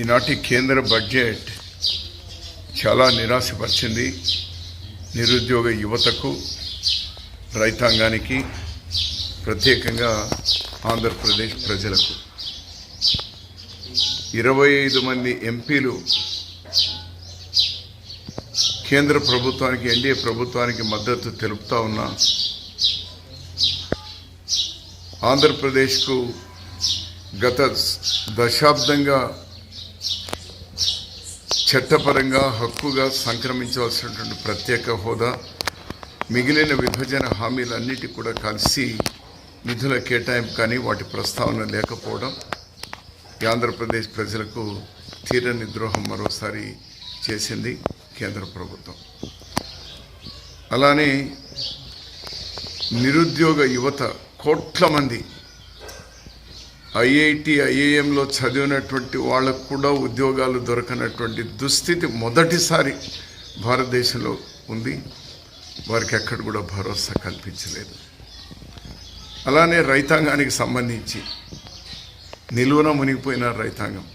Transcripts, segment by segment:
ఈనాటి కేంద్ర బడ్జెట్ చాలా నిరాశపరిచింది నిరుద్యోగ యువతకు రైతాంగానికి ప్రత్యేకంగా ఆంధ్రప్రదేశ్ ప్రజలకు. ఇరవై ఐదు మంది ఎంపీలు కేంద్ర ప్రభుత్వానికి ఎన్డీఏ ప్రభుత్వానికి మద్దతు తెలుపుతా ఉన్నా ఆంధ్రప్రదేశ్కు గత దశాబ్దంగా చట్టపరంగా హక్కుగా సంక్రమించవలసినటువంటి ప్రత్యేక హోదా మిగిలిన విభజన హామీలన్నిటి కూడా కలిసి నిధుల కేటాయింపు కానీ వాటి ప్రస్తావన లేకపోవడం ఆంధ్రప్రదేశ్ ప్రజలకు తీరని ద్రోహం మరోసారి చేసింది కేంద్ర ప్రభుత్వం. అలానే నిరుద్యోగ యువత కోట్ల మంది ఐఐటి ఐఏఎంలో చదివినటువంటి వాళ్ళకు కూడా ఉద్యోగాలు దొరకనటువంటి దుస్థితి మొదటిసారి భారతదేశంలో ఉంది. వారికి ఎక్కడ కూడా భరోసా కల్పించలేదు. అలానే రైతాంగానికి సంబంధించి నిలువున మునిగిపోయిన రైతాంగం.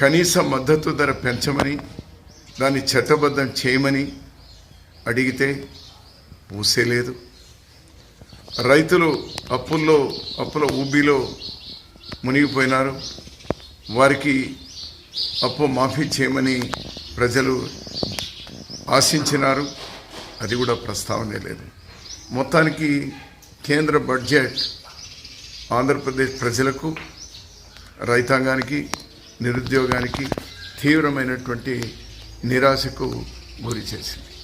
కనీస మద్దతు ధర పెంచమని దాన్ని చట్టబద్ధం చేయమని అడిగితే పూసేలేదు రైతులు అప్పుల్లో అప్పుల ఊబిలో మునిగిపోయినారు. వారికి అప్పు మాఫీ చేయమని ప్రజలు ఆశించినారు. అది కూడా ప్రస్తావనే లేదు. మొత్తానికి కేంద్ర బడ్జెట్ ఆంధ్రప్రదేశ్ ప్రజలకు రైతాంగానికి నిరుద్యోగానికి తీవ్రమైనటువంటి నిరాశకు గురి చేసింది.